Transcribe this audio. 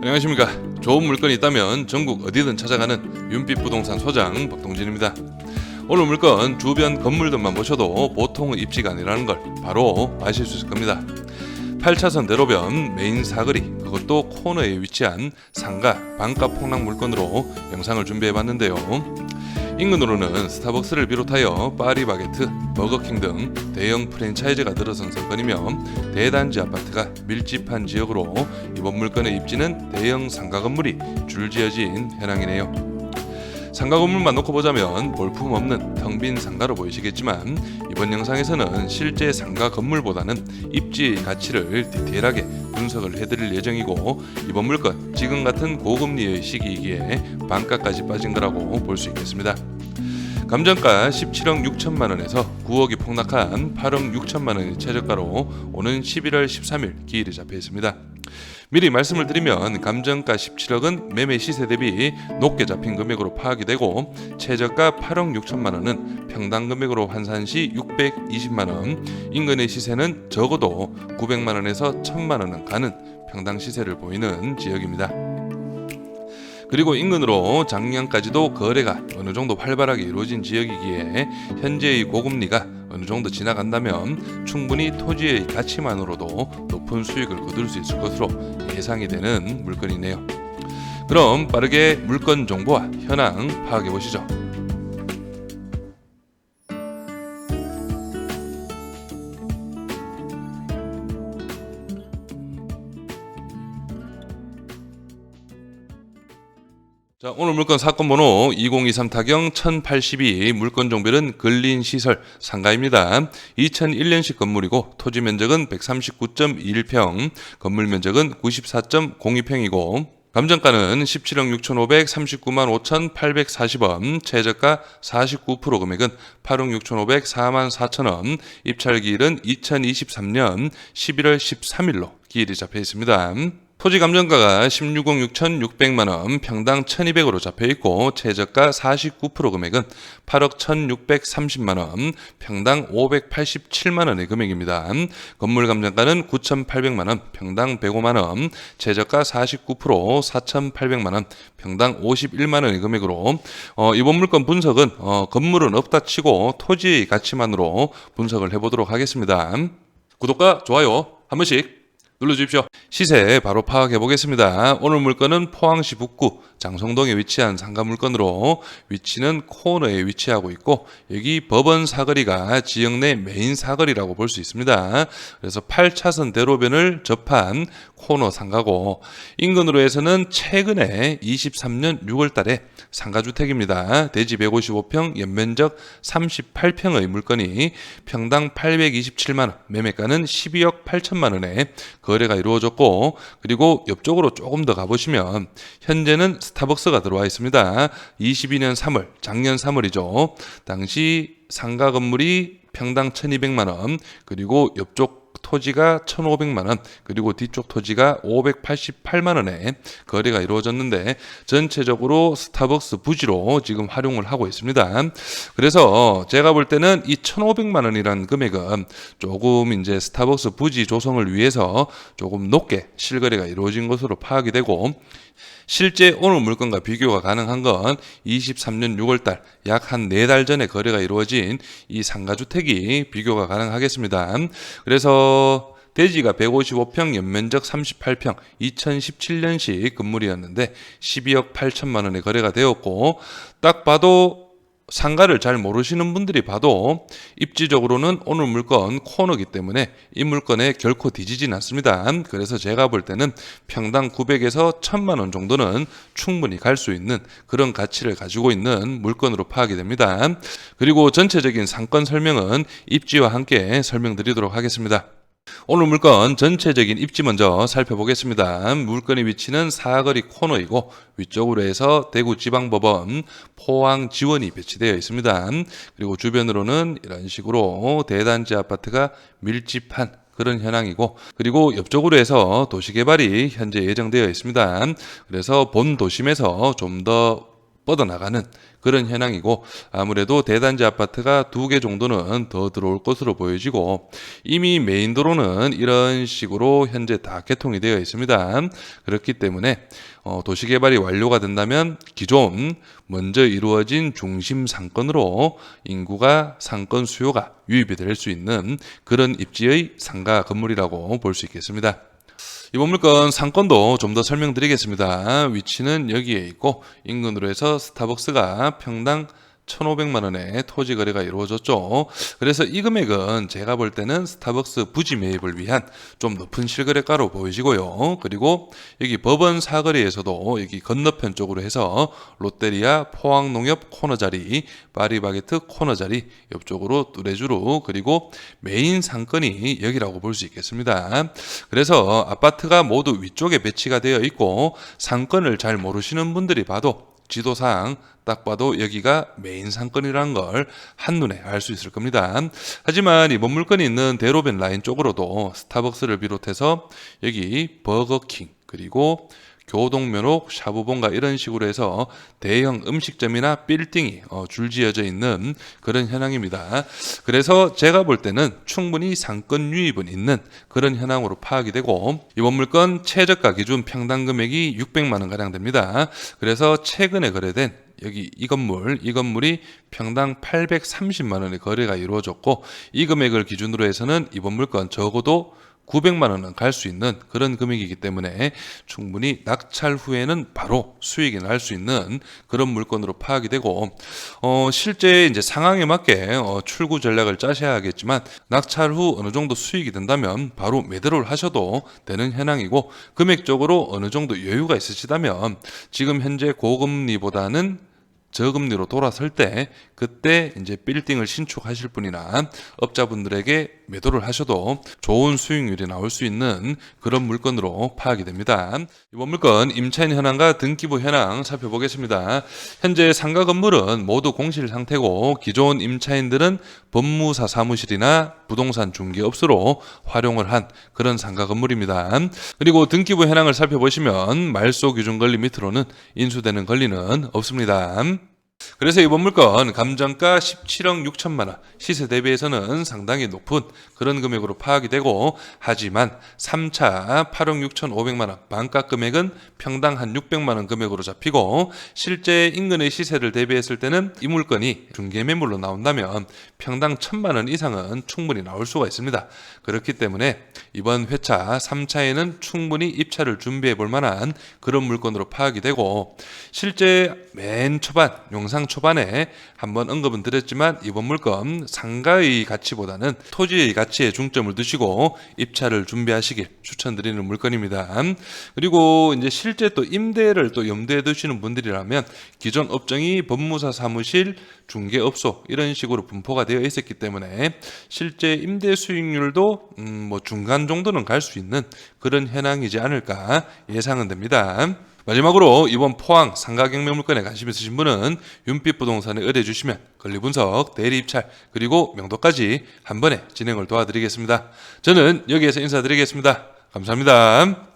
안녕하십니까. 좋은 물건이 있다면 전국 어디든 찾아가는 윤빛 부동산 소장 박동진입니다. 오늘 물건 주변 건물들만 보셔도 보통의 입지가 아니라는 걸 바로 아실 수 있을 겁니다. 8차선 대로변 메인 사거리 그것도 코너에 위치한 상가 반가 폭락 물건으로 영상을 준비해 봤는데요. 인근으로는 스타벅스를 비롯하여 파리바게트, 버거킹 등 대형 프랜차이즈가 들어선 사건이며 대단지 아파트가 밀집한 지역으로 이번 물건의 입지는 대형 상가 건물이 줄지어진 현황이네요. 상가 건물만 놓고 보자면 볼품 없는 텅 빈 상가로 보이시겠지만 이번 영상에서는 실제 상가 건물보다는 입지의 가치를 디테일하게 분석을 해드릴 예정이고 이번 물건 지금 같은 고금리의 시기이기에 반가까지 빠진 거라고 볼 수 있겠습니다. 감정가 17억 6천만 원에서 9억이 폭락한 8억 6천만 원의 최저가로 오는 11월 13일 기일이 잡혀 있습니다. 미리 말씀을 드리면 감정가 17억은 매매 시세 대비 높게 잡힌 금액으로 파악이 되고 최저가 8억 6천만 원은 평당 금액으로 환산 시 620만 원, 인근의 시세는 적어도 900만 원에서 1000만 원은 가는 평당 시세를 보이는 지역입니다. 그리고 인근으로 작년까지도 거래가 어느 정도 활발하게 이루어진 지역이기에 현재의 고금리가 어느 정도 지나간다면 충분히 토지의 가치만으로도 높은 수익을 거둘 수 있을 것으로 예상이 되는 물건이네요. 그럼 빠르게 물건 정보와 현황 파악해 보시죠. 자, 오늘 물건 사건 번호 2023 타경 1082 물건 종별은 근린 시설 상가입니다. 2001년식 건물이고 토지 면적은 139.1평, 건물 면적은 94.02평이고 감정가는 17억 6,539만 5,840원, 최저가 49% 금액은 8억 6,504만 4천원, 입찰기일은 2023년 11월 13일로 기일이 잡혀 있습니다. 토지 감정가가 16억 6,600만 원, 평당 1,200으로 잡혀 있고 최저가 49% 금액은 8억 1,630만 원, 평당 587만 원의 금액입니다. 건물 감정가는 9,800만 원, 평당 105만 원, 최저가 49% 4,800만 원, 평당 51만 원의 금액으로 어, 이번 물건 분석은 어, 건물은 없다 치고 토지의 가치만으로 분석을 해보도록 하겠습니다. 구독과 좋아요 한 번씩 눌러주십시오. 시세 바로 파악해 보겠습니다. 오늘 물건은 포항시 북구 장성동에 위치한 상가 물건으로 위치는 코너에 위치하고 있고 여기 법원 사거리가 지역 내 메인 사거리라고 볼 수 있습니다. 그래서 8차선 대로변을 접한 코너 상가고 인근으로 해서는 최근에 23년 6월 달에 상가주택입니다. 대지 155평, 연면적 38평의 물건이 평당 827만 원, 매매가는 12억 8천만 원에 거래가 이루어졌고 그리고 옆쪽으로 조금 더 가보시면 현재는 스타벅스가 들어와 있습니다. 22년 3월, 작년 3월이죠. 당시 상가 건물이 평당 1200만 원, 그리고 옆쪽 토지가 1,500만 원, 그리고 뒤쪽 토지가 588만 원에 거래가 이루어졌는데 전체적으로 스타벅스 부지로 지금 활용을 하고 있습니다. 그래서 제가 볼 때는 이 1,500만 원이라는 금액은 조금 이제 스타벅스 부지 조성을 위해서 조금 높게 실거래가 이루어진 것으로 파악이 되고 실제 오늘 물건과 비교가 가능한 건 23년 6월달 약한네달 전에 거래가 이루어진 이 상가주택이 비교가 가능하겠습니다. 대지가 155평, 연면적 38평, 2017년식 건물이었는데 12억 8천만 원에 거래가 되었고 딱 봐도 상가를 잘 모르시는 분들이 봐도 입지적으로는 오늘 물건 코너기 때문에 이 물건에 결코 뒤지진 않습니다. 그래서 제가 볼 때는 평당 900에서 1000만 원 정도는 충분히 갈 수 있는 그런 가치를 가지고 있는 물건으로 파악이 됩니다. 그리고 전체적인 상권 설명은 입지와 함께 설명드리도록 하겠습니다. 오늘 물건 전체적인 입지 먼저 살펴보겠습니다. 물건의 위치는 사거리 코너이고 위쪽으로 해서 대구지방법원 포항 지원이 배치되어 있습니다. 그리고 주변으로는 이런 식으로 대단지 아파트가 밀집한 그런 현황이고 그리고 옆쪽으로 해서 도시개발이 현재 예정되어 있습니다. 그래서 본 도심에서 좀 더 뻗어나가는 그런 현황이고 아무래도 대단지 아파트가 두 개 정도는 더 들어올 것으로 보여지고 이미 메인 도로는 이런 식으로 현재 다 개통이 되어 있습니다. 그렇기 때문에 어, 도시개발이 완료가 된다면 기존 먼저 이루어진 중심 상권으로 인구가 상권 수요가 유입이 될 수 있는 그런 입지의 상가 건물이라고 볼 수 있겠습니다. 이번 물건 상권도 좀 더 설명드리겠습니다. 위치는 여기에 있고 인근으로 해서 스타벅스가 평당 1,500만 원의 토지 거래가 이루어졌죠. 그래서 이 금액은 제가 볼 때는 스타벅스 부지 매입을 위한 좀 높은 실거래가로 보이시고요. 그리고 여기 법원 사거리에서도 여기 건너편 쪽으로 해서 롯데리아 포항농협 코너 자리, 파리바게트 코너 자리 옆쪽으로 뚜레쥬르 그리고 메인 상권이 여기라고 볼 수 있겠습니다. 그래서 아파트가 모두 위쪽에 배치가 되어 있고 상권을 잘 모르시는 분들이 봐도 지도상 딱 봐도 여기가 메인 상권이라는 걸 한눈에 알 수 있을 겁니다. 하지만 이번 물건이 있는 대로변 라인 쪽으로도 스타벅스를 비롯해서 여기 버거킹 그리고 교동면옥, 샤브본가 이런 식으로 해서 대형 음식점이나 빌딩이 어, 줄지어져 있는 그런 현황입니다. 그래서 제가 볼 때는 충분히 상권 유입은 있는 그런 현황으로 파악이 되고 이번 물건 최저가 기준 평당 금액이 600만 원 가량 됩니다. 그래서 최근에 거래된 여기 이 건물, 이 건물이 평당 830만 원의 거래가 이루어졌고 이 금액을 기준으로 해서는 이번 물건 적어도 900만 원은 갈 수 있는 그런 금액이기 때문에 충분히 낙찰 후에는 바로 수익이 날 수 있는 그런 물건으로 파악이 되고 어, 실제 이제 상황에 맞게 어, 출구 전략을 짜셔야 하겠지만 낙찰 후 어느 정도 수익이 된다면 바로 매도를 하셔도 되는 현황이고 금액적으로 어느 정도 여유가 있으시다면 지금 현재 고금리보다는 저금리로 돌아설 때 그때 이제 빌딩을 신축하실 분이나 업자분들에게 매도를 하셔도 좋은 수익률이 나올 수 있는 그런 물건으로 파악이 됩니다. 이번 물건 임차인 현황과 등기부 현황 살펴보겠습니다. 현재 상가 건물은 모두 공실 상태고 기존 임차인들은 법무사 사무실이나 부동산 중개업소로 활용을 한 그런 상가 건물입니다. 그리고 등기부 현황을 살펴보시면 말소 기준 권리 밑으로는 인수되는 권리는 없습니다. 그래서 이번 물건 감정가 17억 6천만 원, 시세 대비해서는 상당히 높은 그런 금액으로 파악이 되고 하지만 3차 8억 6천 5백만 원, 반가 금액은 평당 한 600만 원 금액으로 잡히고 실제 인근의 시세를 대비했을 때는 이 물건이 중개 매물로 나온다면 평당 1천만 원 이상은 충분히 나올 수가 있습니다. 그렇기 때문에 이번 회차 3차에는 충분히 입찰을 준비해 볼 만한 그런 물건으로 파악이 되고 실제 맨 초반 영상 초반에 한번 언급은 드렸지만 이번 물건 상가의 가치보다는 토지의 가치에 중점을 두시고 입찰을 준비하시길 추천드리는 물건입니다. 그리고 이제 실제 또 임대를 또 염두에 두시는 분들이라면 기존 업종이 법무사 사무실, 중개업소 이런 식으로 분포가 되어 있었기 때문에 실제 임대 수익률도 음, 뭐 중간 정도는 갈 수 있는 그런 현황이지 않을까 예상은 됩니다. 마지막으로 이번 포항 상가경매 물건에 관심 있으신 분은 윤빛 부동산에 의뢰 주시면 권리 분석, 대리 입찰 그리고 명도까지 한 번에 진행을 도와드리겠습니다. 저는 여기에서 인사드리겠습니다. 감사합니다.